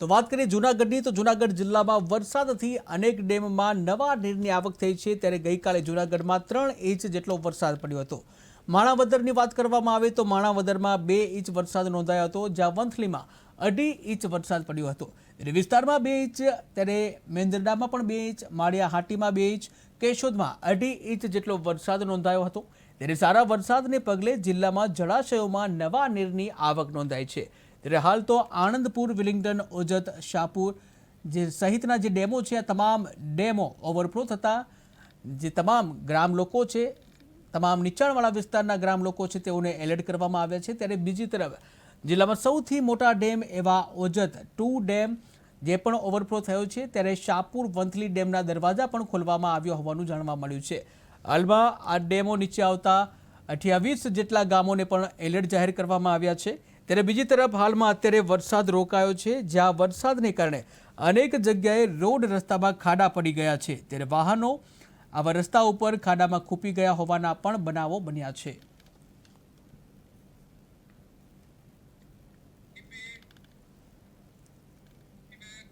તો વાત કરીએ જૂનાગઢની, તો જૂનાગઢ જિલ્લામાં વરસાદથી અનેક ડેમમાં નવા નીરની આવક થઈ છે. ત્યારે ગઈકાલે જૂનાગઢમાં ત્રણ ઇંચ જેટલો વરસાદ પડ્યો હતો. માણાવદરની વાત કરવામાં આવે તો માણાવદરમાં બે ઇંચ વરસાદ નોંધાયો હતો, જ્યાં વંથલીમાં અઢી ઇંચ વરસાદ પડ્યો હતો. ત્યારે વિસ્તારમાં બે ઇંચ, ત્યારે મેંદરડામાં પણ બે ઇંચ માળિયા હાટીમાં બે ઇંચ, કેશોદમાં અઢી ઇંચ જેટલો વરસાદ નોંધાયો હતો. ત્યારે સારા વરસાદને પગલે જિલ્લામાં જળાશયોમાં નવા નીરની આવક નોંધાઈ છે. ત્યારે હાલ તો આણંદપુર વિલિંગ્ટન ઓજત શાહપુર જે સહિતના જે ડેમો છે, આ તમામ ડેમો ઓવરફ્લો થતાં જે તમામ ગ્રામ લોકો છે, તમામ નીચાણવાળા વિસ્તારના ગ્રામ લોકો છે, તેઓને એલર્ટ કરવામાં આવ્યા છે. ત્યારે બીજી તરફ જિલ્લામાં સૌથી મોટા ડેમ એવા ઓજત ટુ ડેમ જે પણ ઓવરફ્લો થયો છે, ત્યારે શાહપુર વંથલી ડેમના દરવાજા પણ ખોલવામાં આવ્યો હોવાનું જાણવા મળ્યું છે. હાલમાં આ ડેમો નીચે આવતા અઠ્યાવીસ જેટલા ગામોને પણ એલર્ટ જાહેર કરવામાં આવ્યા છે. ત્યારે બીજી તરફ હાલમાં અત્યારે વરસાદ રોકાયો છે. જ્યાં વરસાદને કારણે અનેક જગ્યાએ રોડ રસ્તામાં ખાડા પડી ગયા છે. ત્યારે વાહનો આવા રસ્તા ઉપર ખાડામાં ખૂપી ગયા હોવાના પણ બનાવો બન્યા છે.